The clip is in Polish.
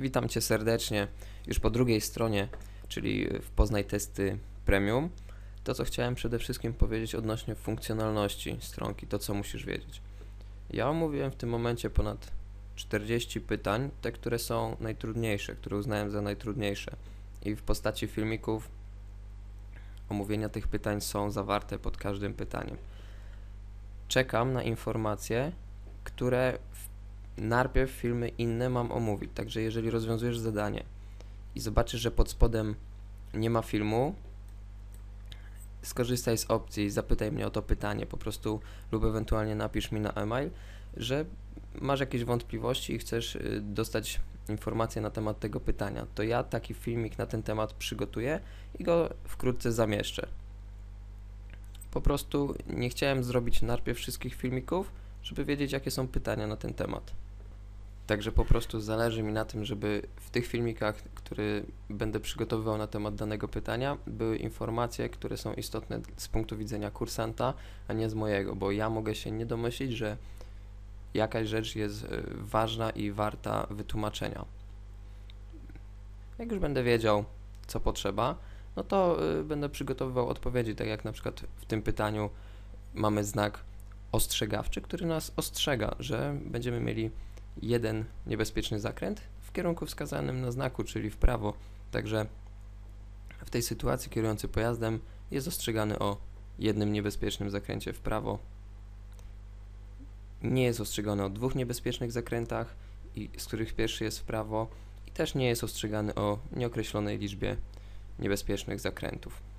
Witam Cię serdecznie już po drugiej stronie, czyli w Poznaj Testy Premium. To, co chciałem przede wszystkim powiedzieć odnośnie funkcjonalności stronki, to co musisz wiedzieć. Ja omówiłem w tym momencie ponad 40 pytań, te, które są najtrudniejsze, które uznałem za najtrudniejsze. I w postaci filmików omówienia tych pytań są zawarte pod każdym pytaniem. Czekam na informacje, które w najpierw filmy inne mam omówić. Także jeżeli rozwiązujesz zadanie i zobaczysz, że pod spodem nie ma filmu, skorzystaj z opcji, zapytaj mnie o to pytanie po prostu lub ewentualnie napisz mi na e-mail, że masz jakieś wątpliwości i chcesz y, dostać informacje na temat tego pytania, to ja taki filmik na ten temat przygotuję i go wkrótce zamieszczę. Po prostu nie chciałem zrobić najpierw wszystkich filmików, żeby wiedzieć, jakie są pytania na ten temat. Także po prostu zależy mi na tym, żeby w tych filmikach, które będę przygotowywał na temat danego pytania, były informacje, które są istotne z punktu widzenia kursanta, a nie z mojego, bo ja mogę się nie domyślić, że jakaś rzecz jest y, ważna i warta wytłumaczenia. Jak już będę wiedział, co potrzeba, no to y, będę przygotowywał odpowiedzi, tak jak na przykład w tym pytaniu mamy znak ostrzegawczy, który nas ostrzega, że będziemy mieli jeden niebezpieczny zakręt w kierunku wskazanym na znaku, czyli w prawo. Także w tej sytuacji kierujący pojazdem jest ostrzegany o jednym niebezpiecznym zakręcie w prawo. Nie jest ostrzegany o dwóch niebezpiecznych zakrętach, z których pierwszy jest w prawo, i też nie jest ostrzegany o nieokreślonej liczbie niebezpiecznych zakrętów.